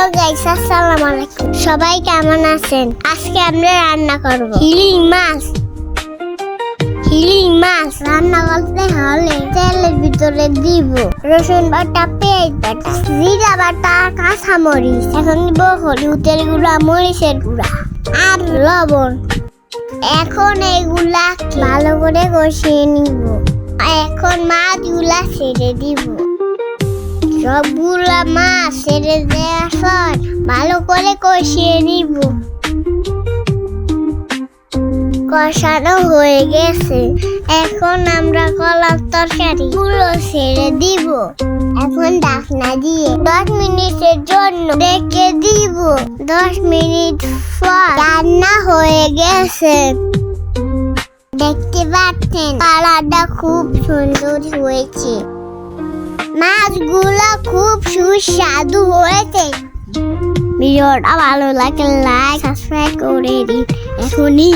Hello guys, আসসালামু আলাইকুম। সবাই কেমন আছেন? আজকে আমরা রান্না করব। হিলিং মাছ। হিলিং মাছ রান্না করতে হলে তেলের ভিতরে দিব রসুন বাটা, পেঁয়াজ বাটা, জিরা বাটা কাঁচা মরিচ এখন দিব হলুদের গুঁড়া, মরিচের গুঁড়া আর লবণ। এখন এগুলা ভালো করে কষিয়ে নিব। এখন মাছগুলা ছেড়ে দিব। সবগুলা মাছ ছেড়ে দেওয়ার পর ভালো করে কষিয়ে নিব। কষানো হয়ে গেছে। এখন আমরা কলার তরকারি পুরো ছেড়ে দিব। এখন ডাকনা দিয়ে দশ মিনিটের জন্য রেখে দিব। দশ মিনিট পর রান্না হয়ে গেছে। দেখতে পাচ্ছেন, কালারটা খুব সুন্দর হয়েছে। মাছগুলো খুব সুস্বাদু হয়েছে। ভিডিওটা ভালো লাগে লাইক সাবস্ক্রাইব করে দিন। এখনই